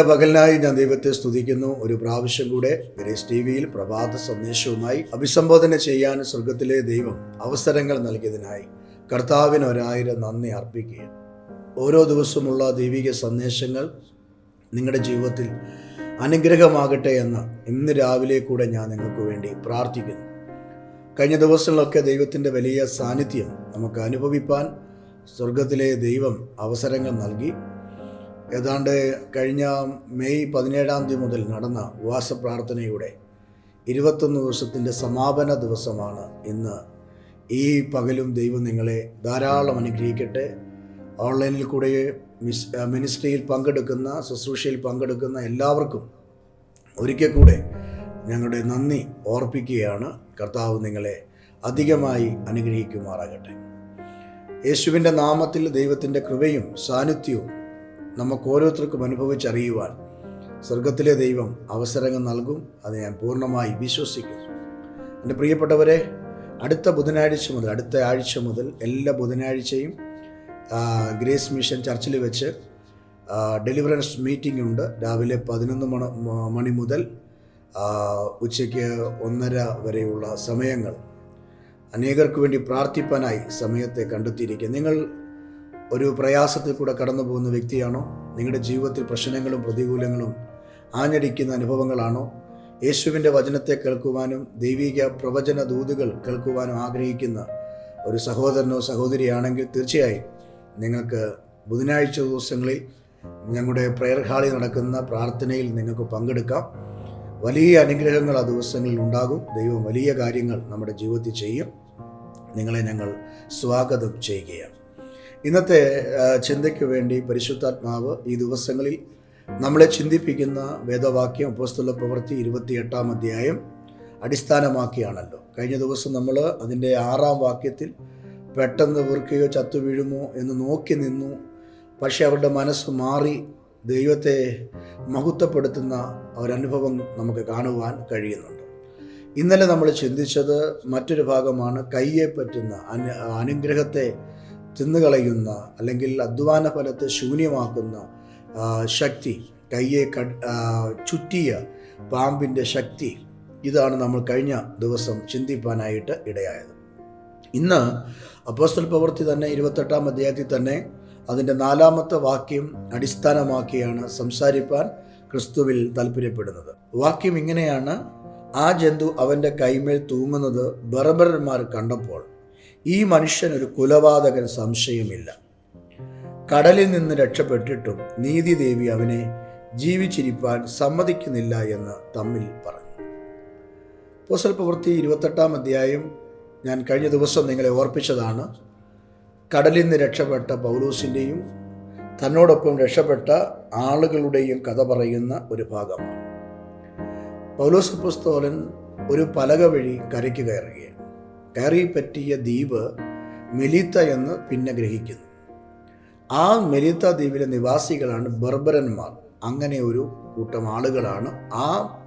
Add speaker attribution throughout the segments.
Speaker 1: നല്ല പകലിനായി ഞാൻ ദൈവത്തെ സ്തുതിക്കുന്നു. ഒരു പ്രാവശ്യം കൂടെ ഗ്രേസ് ടി വിയിൽ പ്രഭാത സന്ദേശവുമായി അഭിസംബോധന ചെയ്യാൻ സ്വർഗത്തിലെ ദൈവം അവസരങ്ങൾ നൽകിയതിനായി കർത്താവിന് ഒരായിരം നന്ദി അർപ്പിക്കുക ഓരോ ദിവസമുള്ള ദൈവിക സന്ദേശങ്ങൾ നിങ്ങളുടെ ജീവിതത്തിൽ അനുഗ്രഹമാകട്ടെ എന്ന് ഇന്ന് രാവിലെ കൂടെ ഞാൻ നിങ്ങൾക്ക് വേണ്ടി പ്രാർത്ഥിക്കുന്നു. കഴിഞ്ഞ ദിവസങ്ങളൊക്കെ ദൈവത്തിന്റെ വലിയ സാന്നിധ്യം നമുക്ക് അനുഭവിപ്പാൻ സ്വർഗത്തിലെ ദൈവം അവസരങ്ങൾ നൽകി. ഏതാണ്ട് കഴിഞ്ഞ മെയ് പതിനേഴാം തീയതി മുതൽ നടന്ന ഉപവാസ പ്രാർത്ഥനയുടെ ഇരുപത്തൊന്ന് ദിവസത്തിന്റെ സമാപന ദിവസമാണ് ഇന്ന്. ഈ പകലും ദൈവം നിങ്ങളെ ധാരാളം അനുഗ്രഹിക്കട്ടെ. ഓൺലൈനിൽ കൂടെ മിസ് മിനിസ്ട്രിയിൽ പങ്കെടുക്കുന്ന ശുശ്രൂഷയിൽ പങ്കെടുക്കുന്ന എല്ലാവർക്കും ഒരിക്കൽ കൂടെ ഞങ്ങളുടെ നന്ദി ഓർപ്പിക്കുകയാണ്. കർത്താവ് നിങ്ങളെ അധികമായി അനുഗ്രഹിക്കുമാറാകട്ടെ. യേശുവിന്റെ നാമത്തിൽ ദൈവത്തിന്റെ കൃപയും സാന്നിധ്യവും നമുക്ക് ഓരോരുത്തർക്കും അനുഭവിച്ചറിയുവാൻ സ്വർഗത്തിലെ ദൈവം അവസരങ്ങൾ നൽകും. അത് ഞാൻ പൂർണമായി വിശ്വസിക്കുന്നു. എന്റെ പ്രിയപ്പെട്ടവരെ അടുത്ത ബുധനാഴ്ച മുതൽ അടുത്ത ആഴ്ച മുതൽ എല്ലാ ബുധനാഴ്ചയും ഗ്രേസ് മിഷൻ ചർച്ചിൽ വെച്ച് ഡെലിവറൻസ് മീറ്റിംഗ് ഉണ്ട്. രാവിലെ പതിനൊന്ന് മണ മണി മുതൽ ഉച്ചയ്ക്ക് ഒന്നര വരെയുള്ള സമയങ്ങൾ. അനേകർക്ക് വേണ്ടി പ്രാർത്ഥിപ്പാനായി സമയത്തെ കണ്ടെത്തിയിരിക്കുക നിങ്ങൾ ഒരു പ്രയാസത്തിൽ കൂടെ കടന്നു പോകുന്ന വ്യക്തിയാണോ? നിങ്ങളുടെ ജീവിതത്തിൽ പ്രശ്നങ്ങളും പ്രതികൂലങ്ങളും ആഞ്ഞടിക്കുന്ന അനുഭവങ്ങളാണോ? യേശുവിന്റെ വചനത്തെ കേൾക്കുവാനും ദൈവിക പ്രവചന ദൂതുകൾ കേൾക്കുവാനും ആഗ്രഹിക്കുന്ന ഒരു സഹോദരനോ സഹോദരിയാണെങ്കിൽ തീർച്ചയായും നിങ്ങൾക്ക് ബുധനാഴ്ച ദിവസങ്ങളിൽ ഞങ്ങളുടെ പ്രയർ ഹാളിൽ നടക്കുന്ന പ്രാർത്ഥനയിൽ നിങ്ങൾക്ക് പങ്കെടുക്കാം. വലിയ അനുഗ്രഹങ്ങൾ ആ ദിവസങ്ങളിൽ ഉണ്ടാകും. ദൈവം വലിയ കാര്യങ്ങൾ നമ്മുടെ ജീവിതത്തിൽ ചെയ്യും. നിങ്ങളെ ഞങ്ങൾ സ്വാഗതം ചെയ്യുകയാണ്. ഇന്നത്തെ ചിന്തയ്ക്ക് വേണ്ടി പരിശുദ്ധാത്മാവ് ഈ ദിവസങ്ങളിൽ നമ്മളെ ചിന്തിപ്പിക്കുന്ന വേദവാക്യം ഉപസ്ഥല പ്രവൃത്തി ഇരുപത്തിയെട്ടാം അധ്യായം അടിസ്ഥാനമാക്കിയാണല്ലോ. കഴിഞ്ഞ ദിവസം നമ്മൾ അതിന്റെ ആറാം വാക്യത്തിൽ പെട്ടെന്ന് വീർക്കുകയോ ചത്തു വീഴുമോ എന്ന് നോക്കി നിന്നു. പക്ഷേ അവരുടെ മനസ്സ് മാറി ദൈവത്തെ മഹത്വപ്പെടുത്തുന്ന ഒരനുഭവം നമുക്ക് കാണുവാൻ കഴിയുന്നുണ്ട്. ഇന്നലെ നമ്മൾ ചിന്തിച്ചത് മറ്റൊരു ഭാഗമാണ് കയ്യെ പറ്റുന്ന അനു അനുഗ്രഹത്തെ തിന്നുകളയുന്ന അല്ലെങ്കിൽ അധ്വാന ഫലത്തെ ശൂന്യമാക്കുന്ന ശക്തി കയ്യെ ക ചുറ്റിയ പാമ്പിന്റെ ശക്തി ഇതാണ് നമ്മൾ കഴിഞ്ഞ ദിവസം ചിന്തിപ്പാനായിട്ട് ഇടയായത്. ഇന്ന് അപ്പോസ്റ്റൽ പ്രവൃത്തി തന്നെ ഇരുപത്തെട്ടാം അധ്യായത്തിൽ തന്നെ അതിന്റെ നാലാമത്തെ വാക്യം അടിസ്ഥാനമാക്കിയാണ് സംസാരിപ്പാൻ ക്രിസ്തുവിൽ താല്പര്യപ്പെടുന്നത്. വാക്യം ഇങ്ങനെയാണ് ആ ജന്തു അവന്റെ കൈമേൽ തൂങ്ങുന്നത് ബർബരന്മാർ കണ്ടപ്പോൾ ഈ മനുഷ്യൻ ഒരു കുലപാതകൻ സംശയമില്ല. കടലിൽ നിന്ന് രക്ഷപ്പെട്ടിട്ടും നീതിദേവി അവനെ ജീവിച്ചിരിപ്പാൻ സമ്മതിക്കുന്നില്ല എന്ന് തമ്മിൽ പറഞ്ഞു. പോസ്റ്റൽ പ്രവൃത്തി ഇരുപത്തെട്ടാം അധ്യായം ഞാൻ കഴിഞ്ഞ ദിവസം നിങ്ങളെ ഓർപ്പിച്ചതാണ്. കടലിൽ നിന്ന് രക്ഷപ്പെട്ട പൗലൂസിന്റെയും തന്നോടൊപ്പം രക്ഷപ്പെട്ട ആളുകളുടെയും കഥ പറയുന്ന ഒരു ഭാഗമാണ്. പൗലോസ് പുസ്തോലൻ ഒരു പലക വഴി കരയ്ക്ക് കയറുകയാണ്. കയറി പറ്റിയ ദ്വീപ് മെലിത്ത എന്ന് പിന്നെ ഗ്രഹിക്കുന്നു. ആ മെലിത്ത ദ്വീപിലെ നിവാസികളാണ് ബർബരന്മാർ. അങ്ങനെ ഒരു കൂട്ടം ആളുകളാണ് ആ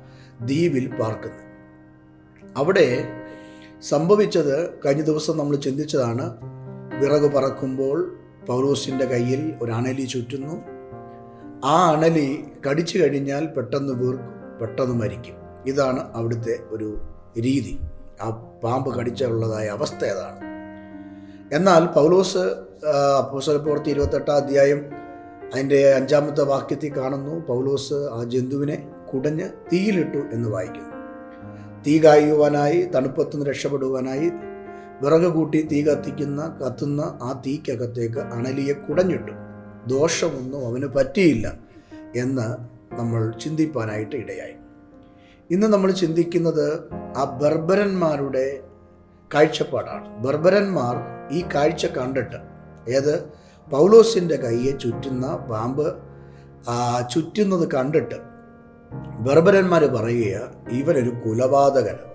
Speaker 1: ദ്വീപിൽ പാർക്കുന്നത്. അവിടെ സംഭവിച്ചത് കഴിഞ്ഞ ദിവസം നമ്മൾ ചിന്തിച്ചതാണ്. വിറക് പറക്കുമ്പോൾ പൗലോസിന്റെ കയ്യിൽ ഒരു അണലി ചുറ്റുന്നു. ആ അണലി കടിച്ചു കഴിഞ്ഞാൽ പെട്ടെന്ന് വീർക്കും പെട്ടെന്ന് മരിക്കും. ഇതാണ് അവിടുത്തെ ഒരു രീതി. ആ പാമ്പ് കടിച്ചുള്ളതായ അവസ്ഥ ഏതാണ്? എന്നാൽ പൗലോസ് പ്രവൃത്തി ഇരുപത്തെട്ടാം അധ്യായം അതിന്റെ അഞ്ചാമത്തെ വാക്യത്തിൽ കാണുന്നു പൗലോസ് ആ ജന്തുവിനെ കുടഞ്ഞ് തീയിലിട്ടു എന്ന് വായിക്കുന്നു. തീ കായുവാനായി തണുപ്പത്തുനിന്ന് രക്ഷപ്പെടുവാനായി വിറക് കൂട്ടി തീ കത്തിക്കുന്ന കത്തുന്ന ആ തീക്കകത്തേക്ക് അണലിയെ കുടഞ്ഞിട്ടു. ദോഷമൊന്നും അവന് പറ്റിയില്ല എന്ന് നമ്മൾ ചിന്തിപ്പാനായിട്ട് ഇടയായി. ഇന്ന് നമ്മൾ ചിന്തിക്കുന്നത് ആ ബർബരന്മാരുടെ കാഴ്ചപ്പാടാണ്. ബർബരന്മാർ ഈ കാഴ്ച കണ്ടിട്ട് ഏത്? പൗലോസിന്റെ കയ്യെ ചുറ്റുന്ന പാമ്പ് ചുറ്റുന്നത് കണ്ടിട്ട് ബർബരന്മാർ പറയുക ഇവനൊരു കുലപാതകന്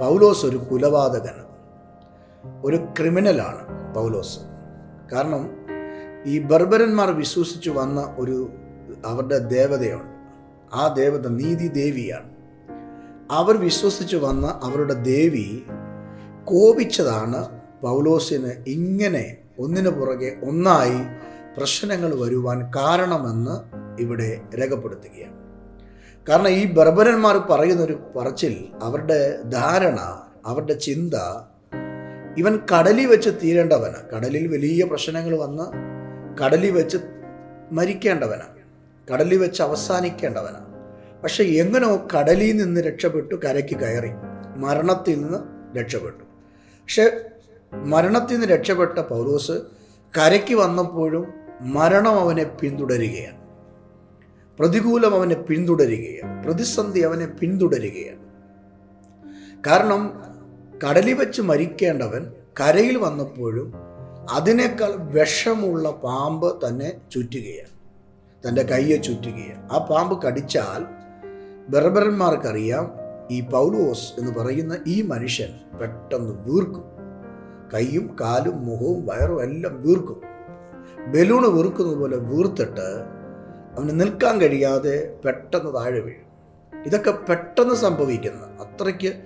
Speaker 1: പൗലോസ് ഒരു കുലപാതകന് ഒരു ക്രിമിനലാണ് പൗലോസ്. കാരണം ഈ ബർബരന്മാർ വിശ്വസിച്ച് വന്ന ഒരു അവരുടെ ദേവതയുണ്ട് ആ ദേവത നീതി ദേവിയാണ്. അവർ വിശ്വസിച്ച് വന്ന അവരുടെ ദേവി കോപിച്ചതാണ് പൗലോസിന് ഇങ്ങനെ ഒന്നിനു പുറകെ ഒന്നായി പ്രശ്നങ്ങൾ വരുവാൻ കാരണമെന്ന് ഇവിടെ രേഖപ്പെടുത്തുകയാണ്. കാരണം ഈ ബർബരന്മാർ പറയുന്നൊരു പറച്ചിൽ അവരുടെ ധാരണ അവരുടെ ചിന്ത ഇവൻ കടലിൽ വെച്ച് തീരേണ്ടവന്. കടലിൽ വലിയ പ്രശ്നങ്ങൾ വന്ന് കടലിൽ വെച്ച് മരിക്കേണ്ടവനാണ് കടലിൽ വെച്ച് അവസാനിക്കേണ്ടവനാണ്. പക്ഷെ എങ്ങനെയോ കടലിൽ നിന്ന് രക്ഷപ്പെട്ടു കരയ്ക്ക് കയറി. മരണത്തിൽ നിന്ന് രക്ഷപ്പെട്ടു. പക്ഷെ മരണത്തിൽ നിന്ന് രക്ഷപ്പെട്ട പൗലോസ് കരയ്ക്ക് വന്നപ്പോഴും മരണം അവനെ പിന്തുടരുകയാണ്. പ്രതികൂലം അവനെ പിന്തുടരുകയാണ്. പ്രതിസന്ധി അവനെ പിന്തുടരുകയാണ്. കാരണം കടലിൽ വെച്ച് മരിക്കേണ്ടവൻ കരയിൽ വന്നപ്പോഴും അതിനേക്കാൾ വിഷമുള്ള പാമ്പ് തന്നെ ചുറ്റുകയാണ്. തന്റെ കയ്യെ ചുറ്റുകയാണ് ആ പാമ്പ് കടിച്ചാൽ ബെർബറന്മാർക്കറിയാം ഈ പൗലോസ് എന്ന് പറയുന്ന ഈ മനുഷ്യൻ പെട്ടെന്ന് വീർക്കും. കൈയും കാലും മുഖവും വയറും എല്ലാം വീർക്കും. ബലൂണ് വീർക്കുന്നത് പോലെ വീർത്തിട്ട് അവന് നിൽക്കാൻ കഴിയാതെ പെട്ടെന്ന് താഴെ വീഴും. ഇതൊക്കെ പെട്ടെന്ന് സംഭവിക്കുന്ന അത്രയ്ക്ക്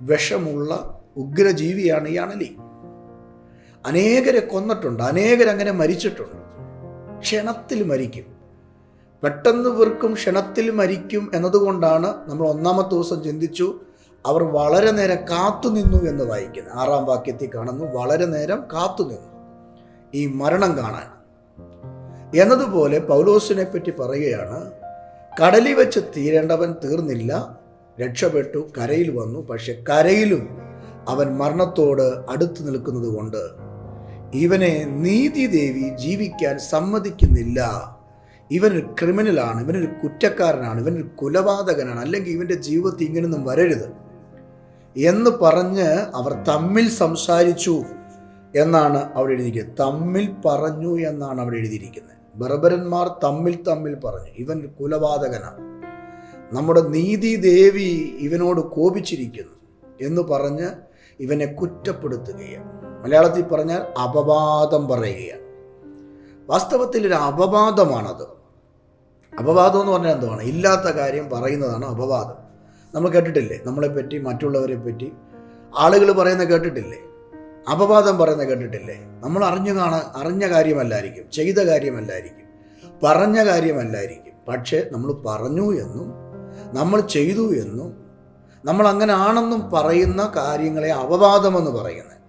Speaker 1: വിഷമുള്ള ഉഗ്രജീവിയാണ് ഈ അണലി. അനേകരെ കൊന്നിട്ടുണ്ട് അനേകരങ്ങനെ മരിച്ചിട്ടുണ്ട്. ക്ഷണത്തിൽ മരിക്കും. പെട്ടെന്ന് വെറുക്കും ക്ഷണത്തിൽ മരിക്കും എന്നതുകൊണ്ടാണ് നമ്മൾ ഒന്നാമത്തെ ദിവസം ചിന്തിച്ചു അവർ വളരെ നേരം കാത്തുനിന്നു എന്ന് വായിക്കുന്നത്. ആറാം വാക്യത്തിൽ കാണുന്നു വളരെ നേരം കാത്തുനിന്നു ഈ മരണം കാണാൻ. എന്നതുപോലെ പൗലോസിനെ പറ്റി പറയുകയാണ് കടലിൽ വെച്ച് തീരേണ്ടവൻ തീർന്നില്ല രക്ഷപ്പെട്ടു കരയിൽ വന്നു പക്ഷെ കരയിലും അവൻ മരണത്തോട് അടുത്തു നിൽക്കുന്നത് കൊണ്ട് ഇവനെ നീതിദേവി ജീവിക്കാൻ സമ്മതിക്കുന്നില്ല. ഇവനൊരു ക്രിമിനലാണ് ഇവനൊരു കുറ്റക്കാരനാണ് ഇവനൊരു കുലപാതകനാണ് അല്ലെങ്കിൽ ഇവന്റെ ജീവിതത്തിൽ ഇങ്ങനൊന്നും വരരുത്. എന്ന് പറഞ്ഞ് അവർ തമ്മിൽ സംസാരിച്ചു എന്നാണ് അവിടെ എഴുതിയിരിക്കുന്നത്. തമ്മിൽ പറഞ്ഞു എന്നാണ് അവിടെ എഴുതിയിരിക്കുന്നത്. ബർബരന്മാർ തമ്മിൽ തമ്മിൽ പറഞ്ഞു ഇവൻ കുലപാതകനാണ്. നമ്മുടെ നീതി ദേവി ഇവനോട് കോപിച്ചിരിക്കുന്നു എന്ന് പറഞ്ഞ് ഇവനെ കുറ്റപ്പെടുത്തുകയാണ്. മലയാളത്തിൽ പറഞ്ഞാൽ അപവാദം പറയുകയാണ്. വാസ്തവത്തിൽ ഒരു അപവാദമാണത്. അപവാദം എന്ന് പറഞ്ഞാൽ എന്താണ് ഇല്ലാത്ത കാര്യം പറയുന്നതാണ് അപവാദം. നമ്മൾ കേട്ടിട്ടില്ലേ? നമ്മളെപ്പറ്റി മറ്റുള്ളവരെ പറ്റി ആളുകൾ പറയുന്ന കേട്ടിട്ടില്ലേ? അപവാദം പറയുന്ന കേട്ടിട്ടില്ലേ? നമ്മൾ അറിഞ്ഞു കാണ അറിഞ്ഞ കാര്യമല്ലായിരിക്കും ചെയ്ത കാര്യമല്ലായിരിക്കും പറഞ്ഞ കാര്യമല്ലായിരിക്കും. പക്ഷേ നമ്മൾ പറഞ്ഞു എന്നും നമ്മൾ ചെയ്തു എന്നും നമ്മൾ അങ്ങനെ ആണെന്നും പറയുന്ന കാര്യങ്ങളെ അപവാദമെന്ന് പറയുന്നത്.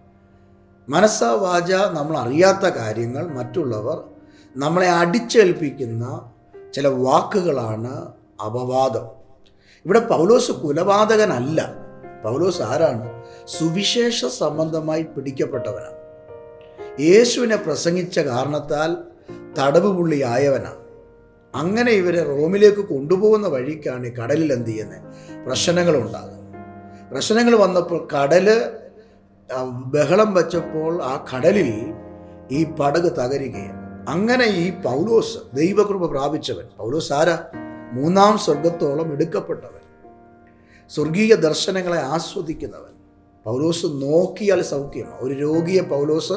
Speaker 1: മനസ്സാ വാച നമ്മൾ അറിയാത്ത കാര്യങ്ങൾ മറ്റുള്ളവർ നമ്മളെ അടിച്ചേൽപ്പിക്കുന്ന ചില വാക്കുകളാണ് അപവാദം. ഇവിടെ പൗലോസ് കുലപാതകനല്ല. പൗലോസ് ആരാണ്? സുവിശേഷ സംബന്ധമായി പിടിക്കപ്പെട്ടവനാണ്. യേശുവിനെ പ്രസംഗിച്ച കാരണത്താൽ തടവ് പുള്ളിയായവനാണ് അങ്ങനെ ഇവരെ റോമിലേക്ക് കൊണ്ടുപോകുന്ന വഴിക്കാണ് ഈ കടലിൽ എന്ത് ചെയ്യുന്നത് പ്രശ്നങ്ങൾ ഉണ്ടാകുന്നത്. പ്രശ്നങ്ങൾ വന്നപ്പോൾ കടൽ ബഹളം വച്ചപ്പോൾ ആ കടലിൽ ഈ പടക് തകരുകയാണ്. അങ്ങനെ ഈ പൗലോസ് ദൈവകൃപ പ്രാപിച്ചവൻ. പൗലോസ് ആരാ? മൂന്നാം സ്വർഗത്തോളം എടുക്കപ്പെട്ടവൻ. സ്വർഗീയ ദർശനങ്ങളെ ആസ്വദിക്കുന്നവൻ. പൗലോസ് നോക്കിയാൽ സൗഖ്യമാണ് ഒരു രോഗിയെ പൗലോസ്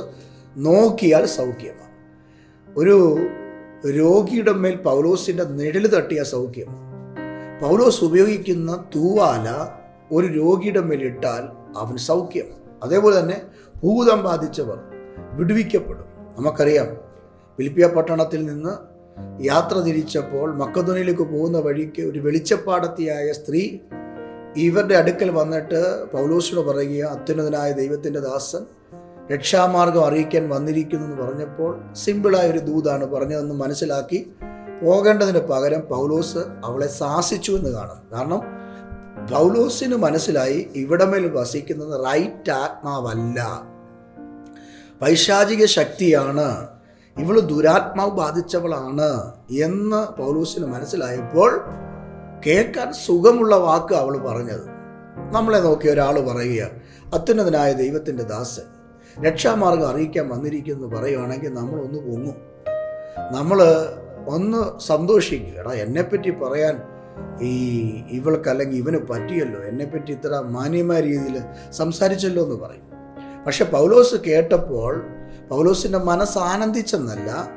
Speaker 1: നോക്കിയാൽ സൗഖ്യമാണ് ഒരു രോഗിയുടെ മേൽ പൗലോസിന്റെ നിഴൽ തട്ടിയ സൗഖ്യമാണ് പൗലോസ് ഉപയോഗിക്കുന്ന തൂവാല ഒരു രോഗിയുടെ മേൽ ഇട്ടാൽ അവൻ സൗഖ്യമാണ് അതേപോലെ തന്നെ ഭൂതം ബാധിച്ചവർ വിടുവിക്കപ്പെടും. നമുക്കറിയാം ഫിലിപ്പിയ പട്ടണത്തിൽ നിന്ന് യാത്ര തിരിച്ചപ്പോൾ മക്കധുനയിലേക്ക് പോകുന്ന വഴിക്ക് ഒരു വെളിച്ചപ്പാടത്തിയായ സ്ത്രീ ഇവരുടെ അടുക്കൽ വന്നിട്ട് പൗലോസിനോട് പറയുക അത്യുന്നതനായ ദൈവത്തിന്റെ ദാസൻ രക്ഷാമാർഗം അറിയിക്കാൻ വന്നിരിക്കുന്നു എന്ന് പറഞ്ഞപ്പോൾ സിമ്പിളായ ഒരു ദൂതാണ് പറഞ്ഞതെന്ന് മനസ്സിലാക്കി പോകേണ്ടതിന് പകരം പൗലോസ് അവളെ സാഹസിച്ചു എന്ന് കാണുന്നു. കാരണം പൗലോസിന് മനസ്സിലായി ഇവിടമേൽ വസിക്കുന്നത് റൈറ്റ് ആത്മാവല്ല. പൈശാചിക ശക്തിയാണ് ഇവൾ ദുരാത്മാവ് ബാധിച്ചവളാണ് എന്ന് പൗലൂസിന് മനസ്സിലായപ്പോൾ കേൾക്കാൻ സുഖമുള്ള വാക്ക് അവൾ പറഞ്ഞത്. നമ്മളെ നോക്കി ഒരാൾ പറയുക അത്യുന്നതനായ ദൈവത്തിന്റെ ദാസൻ രക്ഷാമാർഗം അറിയിക്കാൻ വന്നിരിക്കുന്നു പറയുകയാണെങ്കിൽ നമ്മളൊന്ന് പൊങ്ങും. നമ്മൾ ഒന്ന് സന്തോഷിക്കുക എടാ എന്നെപ്പറ്റി പറയാൻ ഈ ഇവൾക്ക് അല്ലെങ്കിൽ ഇവന് പറ്റിയല്ലോ എന്നെപ്പറ്റി ഇത്ര മാന്യമായ രീതിയിൽ സംസാരിച്ചല്ലോ എന്ന് പറയും. പക്ഷെ പൗലോസ് കേട്ടപ്പോൾ പൗലോസിന്റെ മനസ്സ് ആനന്ദിച്ചെന്നല്ല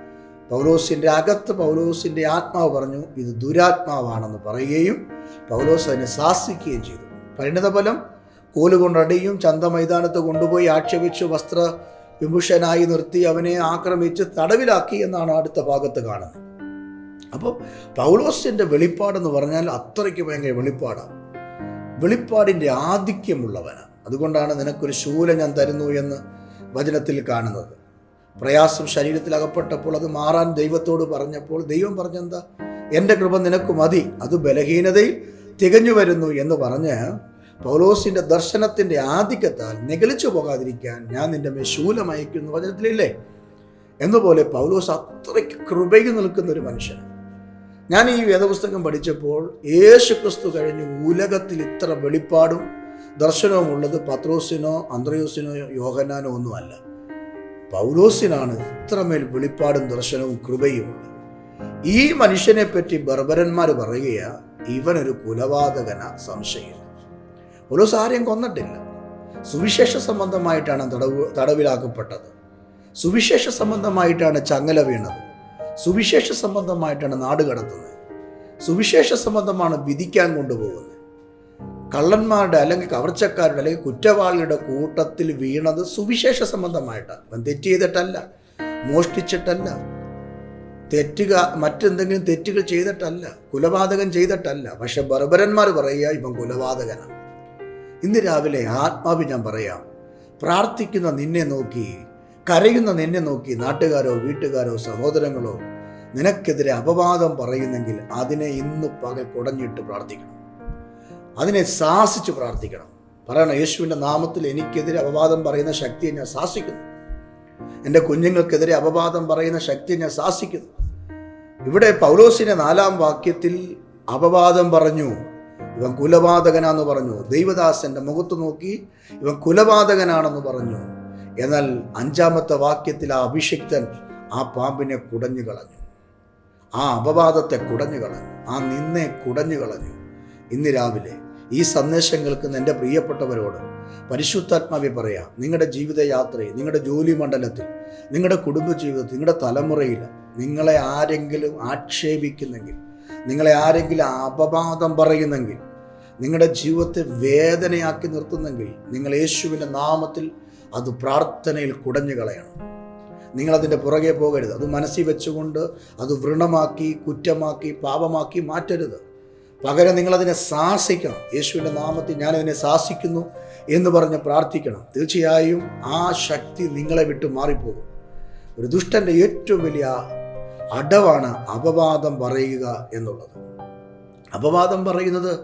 Speaker 1: പൗലോസിന്റെ അകത്ത് പൗലോസിന്റെ ആത്മാവ് പറഞ്ഞു ഇത് ദുരാത്മാവാണെന്ന് പറയുകയും പൗലോസ് അതിനെ ശാസിക്കുകയും ചെയ്തു. പരിണിതഫലം കോലുകൊണ്ടടിയും ചന്ത മൈതാനത്ത് കൊണ്ടുപോയി ആക്ഷേപിച്ചു വസ്ത്ര വിമുഷനായി നിർത്തി അവനെ ആക്രമിച്ച് തടവിലാക്കി എന്നാണ് അടുത്ത ഭാഗത്ത് കാണുന്നത്. അപ്പോൾ പൗലോസിന്റെ വെളിപ്പാടെന്ന് പറഞ്ഞാൽ അത്രയ്ക്ക് ഭയങ്കര വെളിപ്പാടാണ്. വെളിപ്പാടിന്റെ ആധിക്യമുള്ളവനാണ്. അതുകൊണ്ടാണ് നിനക്കൊരു ശൂല ഞാൻ തരുന്നു എന്ന് വചനത്തിൽ കാണുന്നത്. പ്രയാസം ശരീരത്തിൽ അകപ്പെട്ടപ്പോൾ അത് മാറാൻ ദൈവത്തോട് പറഞ്ഞപ്പോൾ ദൈവം പറഞ്ഞെന്താ? എന്റെ കൃപ നിനക്ക് മതി അത് ബലഹീനതയിൽ തികഞ്ഞു വരുന്നു എന്ന് പറഞ്ഞ് പൗലോസിന്റെ ദർശനത്തിന്റെ ആധിക്യത്താൽ നികളിച്ചു പോകാതിരിക്കാൻ ഞാൻ നിന്റെ മേൽ ശൂലം അയക്കുന്നു വചനത്തിലില്ലേ? എന്നുപോലെ പൗലോസ് അത്രയ്ക്ക് കൃപയിൽ നിൽക്കുന്ന ഒരു മനുഷ്യനാണ്. ഞാൻ ഈ വേദപുസ്തകം പഠിച്ചപ്പോൾ യേശു ക്രിസ്തു കഴിഞ്ഞ് ഉലകത്തിൽ ഇത്ര വെളിപ്പാടും ദർശനവും ഉള്ളത് പത്രോസിനോ അന്ത്രയോസിനോ യോഹനാനോ ഒന്നുമല്ല. പൗലോസിനാണ് ഇത്രമേൽ വെളിപ്പാടും ദർശനവും കൃപയുമുള്ളത് ഈ മനുഷ്യനെ പറ്റി ബർബരന്മാർ പറയുക ഇവനൊരു കുലപാതകന സംശയമില്ല പൗലോസ് ആരെയും കൊന്നിട്ടില്ല. സുവിശേഷ സംബന്ധമായിട്ടാണ് തടവ് തടവിലാക്കപ്പെട്ടത്. സുവിശേഷ സംബന്ധമായിട്ടാണ് ചങ്ങല വീണത്. സുവിശേഷ സംബന്ധമായിട്ടാണ് നാട് കടത്തുന്നത്. സുവിശേഷ സംബന്ധമാണ് വിധിക്കാൻ കൊണ്ടുപോകുന്നത്. കള്ളന്മാരുടെ അല്ലെങ്കിൽ കവർച്ചക്കാരുടെ അല്ലെങ്കിൽ കുറ്റവാളിയുടെ കൂട്ടത്തിൽ വീണത് സുവിശേഷ സംബന്ധമായിട്ടാണ് അവൻ തെറ്റ് ചെയ്തിട്ടല്ല മോഷ്ടിച്ചിട്ടല്ല തെറ്റുക മറ്റെന്തെങ്കിലും തെറ്റുകൾ ചെയ്തിട്ടല്ല കുലപാതകം ചെയ്തിട്ടല്ല. പക്ഷെ ബർബരന്മാർ പറയുക ഇവൻ കുലപാതകനാണ്. ഇന്ന് രാവിലെ ആത്മാവി ഞാൻ പറയാം പ്രാർത്ഥിക്കുന്ന നിന്നെ നോക്കി കരയുന്ന നിന്നെ നോക്കി നാട്ടുകാരോ വീട്ടുകാരോ സഹോദരങ്ങളോ നിനക്കെതിരെ അപവാദം പറയുന്നെങ്കിൽ അതിനെ ഇന്ന് പകൽ കുടഞ്ഞിട്ട് പ്രാർത്ഥിക്കണം. അതിനെ ശാസിച്ച് പ്രാർത്ഥിക്കണം. പറയണം യേശുവിന്റെ നാമത്തിൽ എനിക്കെതിരെ അപവാദം പറയുന്ന ശക്തിയെ ഞാൻ ശാസിക്കുന്നു. എന്റെ കുഞ്ഞുങ്ങൾക്കെതിരെ അപവാദം പറയുന്ന ശക്തിയെ ഞാൻ ശാസിക്കുന്നു. ഇവിടെ പൗലോസിന്റെ നാലാം വാക്യത്തിൽ അപവാദം പറഞ്ഞു. ഇവൻ കുലപാതകനാന്ന് പറഞ്ഞു. ദൈവദാസന്റെ മുഖത്ത് നോക്കി ഇവൻ കുലപാതകനാണെന്ന് പറഞ്ഞു. എന്നാൽ അഞ്ചാമത്തെ വാക്യത്തിൽ ആ അഭിഷിക്തൻ ആ പാമ്പിനെ കുടഞ്ഞു കളഞ്ഞു. ആ അപവാദത്തെ കുടഞ്ഞു കളഞ്ഞു. ആ നിന്നെ കുടഞ്ഞു കളഞ്ഞു. ഇന്ന് രാവിലെ ഈ സന്ദേശം കേൾക്കുന്ന എന്റെ പ്രിയപ്പെട്ടവരോട് പരിശുദ്ധാത്മാവി പറയാം നിങ്ങളുടെ ജീവിതയാത്രയിൽ നിങ്ങളുടെ ജോലി മണ്ഡലത്തിൽ നിങ്ങളുടെ കുടുംബജീവിതത്തിൽ നിങ്ങളുടെ തലമുറയിൽ നിങ്ങളെ ആരെങ്കിലും ആക്ഷേപിക്കുന്നെങ്കിൽ നിങ്ങളെ ആരെങ്കിലും അപവാദം പറയുന്നെങ്കിൽ നിങ്ങളുടെ ജീവിതത്തെ വേദനയാക്കി നിർത്തുന്നെങ്കിൽ നിങ്ങൾ യേശുവിന്റെ നാമത്തിൽ അത് പ്രാർത്ഥനയിൽ കുടഞ്ഞു കളയണം. നിങ്ങളതിന്റെ പുറകെ പോകരുത്. അത് മനസ്സിൽ വെച്ചുകൊണ്ട് അത് വൃണമാക്കി കുറ്റമാക്കി പാപമാക്കി മാറ്റരുത്. പകരം നിങ്ങളതിനെ സാഹസിക്കണം യേശുവിന്റെ നാമത്തിൽ ഞാനതിനെ സാഹസിക്കുന്നു എന്ന് പറഞ്ഞ് പ്രാർത്ഥിക്കണം. തീർച്ചയായും ആ ശക്തി നിങ്ങളെ വിട്ട് മാറിപ്പോകും. ഒരു ദുഷ്ടന്റെ ഏറ്റവും വലിയ അടവാണ് അപവാദം പറയുക എന്നുള്ളത്. അപവാദം പറയുന്നത്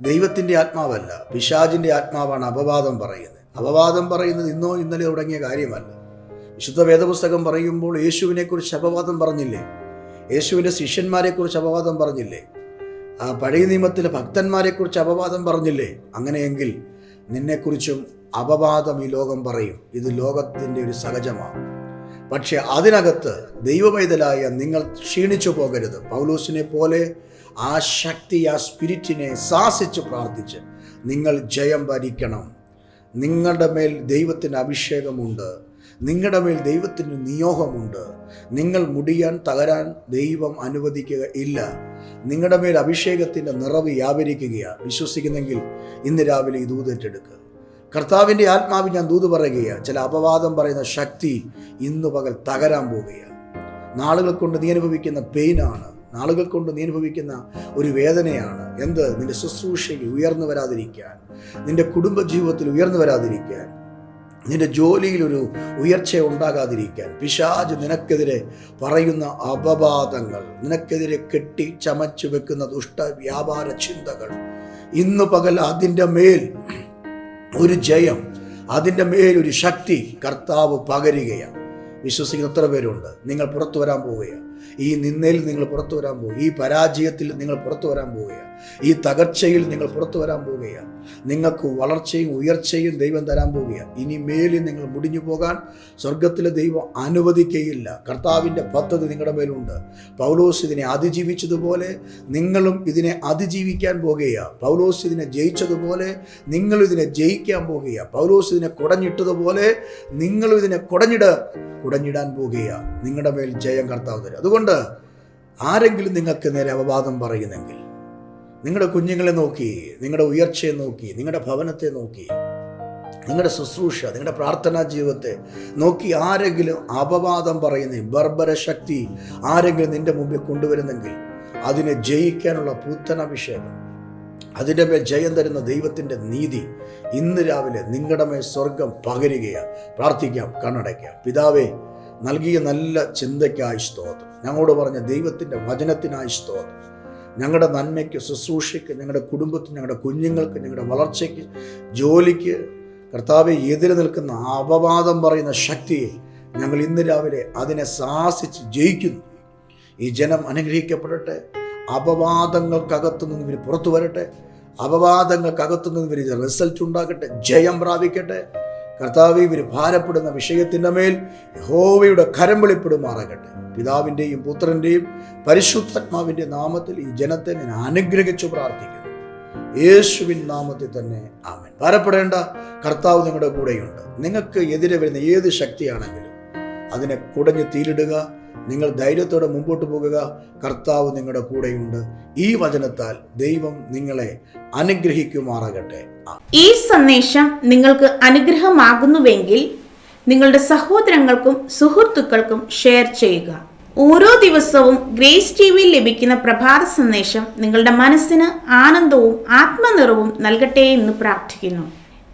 Speaker 1: ദൈവത്തിന്റെ ആത്മാവല്ല. പിശാജിന്റെ ആത്മാവാണ് അപവാദം പറയുന്നത്. അപവാദം പറയുന്നത് ഇന്നോ ഇന്നലെ തുടങ്ങിയ കാര്യമല്ല. വിശുദ്ധ വേദപുസ്തകം പറയുമ്പോൾ യേശുവിനെക്കുറിച്ച് അപവാദം പറഞ്ഞില്ലേ? യേശുവിന്റെ ശിഷ്യന്മാരെക്കുറിച്ച് അപവാദം പറഞ്ഞില്ലേ? ആ പഴയ നിയമത്തിലെ ഭക്തന്മാരെക്കുറിച്ച് അപവാദം പറഞ്ഞില്ലേ? അങ്ങനെയെങ്കിൽ നിന്നെക്കുറിച്ചും അപവാദം ഈ ലോകം പറയും. ഇത് ലോകത്തിന്റെ ഒരു സഹജമാണ്. പക്ഷെ അതിനകത്ത് ദൈവമൈതലായ നിങ്ങൾ ക്ഷീണിച്ചു പോകരുത്. പൗലൂസിനെ പോലെ ആ ശക്തി ആ സ്പിരിറ്റിനെ സാഹസിച്ച് പ്രാർത്ഥിച്ച് നിങ്ങൾ ജയം ഭരിക്കണം. നിങ്ങളുടെ മേൽ ദൈവത്തിന് അഭിഷേകമുണ്ട്. നിങ്ങളുടെ മേൽ ദൈവത്തിന് നിയോഗമുണ്ട്. നിങ്ങൾ മുടിയാൻ തകരാൻ ദൈവം അനുവദിക്കുക ഇല്ല. നിങ്ങളുടെ മേൽ അഭിഷേകത്തിന്റെ നിറവ് വ്യാപരിക്കുകയാണ് വിശ്വസിക്കുന്നെങ്കിൽ ഇന്ന് രാവിലെ ഈ ദൂതേറ്റെടുക്കുക കർത്താവിന്റെ ആത്മാവ് ഞാൻ ദൂത് പറയുകയാണ് ചില അപവാദം പറയുന്ന ശക്തി ഇന്നു പകൽ തകരാൻ പോവുകയാണ് നാളുകൾ കൊണ്ട് നീ അനുഭവിക്കുന്ന പെയിനാണ്. നാളുകൾ കൊണ്ട് നീ അനുഭവിക്കുന്ന ഒരു വേദനയാണ്. എന്ത്? നിന്റെ ശുശ്രൂഷയിൽ ഉയർന്നു വരാതിരിക്കാൻ. നിന്റെ കുടുംബ ജീവിതത്തിൽ ഉയർന്നു വരാതിരിക്കാൻ. നിന്റെ ജോലിയിലൊരു ഉയർച്ച ഉണ്ടാകാതിരിക്കാൻ പിശാജ് നിനക്കെതിരെ പറയുന്ന അപവാദങ്ങൾ നിനക്കെതിരെ കെട്ടി ചമച്ചു വെക്കുന്ന ദുഷ്ട വ്യാപാര ചിന്തകൾ. ഇന്ന് പകൽ അതിന്റെ മേൽ ഒരു ജയം അതിന്റെ മേൽ ഒരു ശക്തി കർത്താവ് പകരുകയാണ്. വിശ്വസിക്കുന്ന എത്ര പേരുണ്ട്? നിങ്ങൾ പുറത്തു വരാൻ പോവുകയാണ്. ഈ നിന്നയിൽ നിങ്ങൾ പുറത്തു വരാൻ പോകുക. ഈ പരാജയത്തിൽ നിങ്ങൾ പുറത്തു വരാൻ പോവുകയാണ് ഈ തകർച്ചയിൽ നിങ്ങൾ പുറത്തു വരാൻ പോവുകയാണ് നിങ്ങൾക്ക് വളർച്ചയും ഉയർച്ചയും ദൈവം തരാൻ പോവുകയാണ് ഇനി മേലിൽ നിങ്ങൾ മുടിഞ്ഞു പോകാൻ സ്വർഗത്തിലെ ദൈവം അനുവദിക്കുകയില്ല കർത്താവിന്റെ പദ്ധതി നിങ്ങളുടെ മേലുണ്ട്. പൗലോസ് ഇതിനെ അതിജീവിച്ചതുപോലെ നിങ്ങളും ഇതിനെ അതിജീവിക്കാൻ പോകുകയാണ് പൗലോസ് ഇതിനെ ജയിച്ചതുപോലെ നിങ്ങളും ഇതിനെ ജയിക്കാൻ പോകുകയാണ് പൗലോസ് ഇതിനെ കുടഞ്ഞിട്ടതുപോലെ നിങ്ങളും ഇതിനെ കുടഞ്ഞിട കുടഞ്ഞിടാൻ പോകുകയാണ് നിങ്ങളുടെ മേൽ ജയം കർത്താവ് തരും. അതുകൊണ്ട് ആരെങ്കിലും നിങ്ങൾക്ക് നേരെ അപവാദം പറയുന്നെങ്കിൽ നിങ്ങളുടെ കുഞ്ഞുങ്ങളെ നോക്കി നിങ്ങളുടെ ഉയർച്ചയെ നോക്കി നിങ്ങളുടെ ഭവനത്തെ നോക്കി നിങ്ങളുടെ ശുശ്രൂഷ നിങ്ങളുടെ പ്രാർത്ഥനാ ജീവിതത്തെ നോക്കി ആരെങ്കിലും അപവാദം പറയുന്ന ബർബര ശക്തി ആരെങ്കിലും നിന്റെ മുമ്പിൽ കൊണ്ടുവരുന്നെങ്കിൽ അതിനെ ജയിക്കാനുള്ള പൂത്തനാഭിഷേകം അതിന്റെ മേൽ ജയം തരുന്ന ദൈവത്തിന്റെ നീതി ഇന്ന് രാവിലെ നിങ്ങളുടെ മേൽ സ്വർഗം പകരുകയാണ്. പ്രാർത്ഥിക്കാം കണ്ണടയ്ക്കാം. പിതാവേ നൽകിയ നല്ല ചിന്തയ്ക്കായി സ്തോത്രം. ഞങ്ങളോട് പറഞ്ഞ ദൈവത്തിന്റെ വചനത്തിനായി സ്തോത്രം. ഞങ്ങളുടെ നന്മയ്ക്ക് ശുശ്രൂഷയ്ക്ക് ഞങ്ങളുടെ കുടുംബത്തിന് ഞങ്ങളുടെ കുഞ്ഞുങ്ങൾക്ക് ഞങ്ങളുടെ വളർച്ചയ്ക്ക് ജോലിക്ക് കർത്താവെ എതിരെ നിൽക്കുന്ന അപവാദം പറയുന്ന ശക്തിയെ ഞങ്ങൾ ഇന്ന് രാവിലെ അതിനെ സാഹസിച്ച് ജയിക്കുന്നു. ഈ ജനം അനുഗ്രഹിക്കപ്പെടട്ടെ. അപവാദങ്ങൾക്കകത്തു നിന്ന് ഇവർ പുറത്തു വരട്ടെ. അപവാദങ്ങൾക്കകത്തു നിന്ന് ഇവർ റിസൾട്ട് ഉണ്ടാകട്ടെ ജയം പ്രാപിക്കട്ടെ. കർത്താവ് ഇവർ ഭാരപ്പെടുന്ന വിഷയത്തിന്റെ മേൽ യഹോവയുടെ കരം വെളിപ്പെടുമാറാകട്ടെ. പിതാവിന്റെയും പുത്രന്റെയും പരിശുദ്ധാത്മാവിന്റെ നാമത്തിൽ ഈ ജനത്തെ ഞാൻ അനുഗ്രഹിച്ചു പ്രാർത്ഥിക്കുന്നു. യേശുവിൻ നാമത്തിൽ തന്നെ ആമൻ. ഭാരപ്പെടേണ്ട കർത്താവ് നിങ്ങളുടെ കൂടെയുണ്ട്. നിങ്ങൾക്ക് എതിരെ വരുന്ന ഏത് ശക്തിയാണെങ്കിലും അതിനെ കുടഞ്ഞ് തീരിടുക നിങ്ങൾ ധൈര്യത്തോടെ മുമ്പോട്ട് പോകുക. കർത്താവ് നിങ്ങളുടെ കൂടെയുണ്ട്. ഈ വചനത്താൽ ദൈവം നിങ്ങളെ അനുഗ്രഹിക്കുമാറാകട്ടെ.
Speaker 2: ഈ സന്ദേശം നിങ്ങൾക്ക് അനുഗ്രഹമാകുന്നുവെങ്കിൽ നിങ്ങളുടെ സഹോദരങ്ങൾക്കും സുഹൃത്തുക്കൾക്കും ഷെയർ ചെയ്യുക. ഓരോ ദിവസവും ഗ്രേസ് ടി വിയിൽ ലഭിക്കുന്ന പ്രഭാത സന്ദേശം നിങ്ങളുടെ മനസ്സിന് ആനന്ദവും ആത്മനിറവും നൽകട്ടെ എന്ന് പ്രാർത്ഥിക്കുന്നു.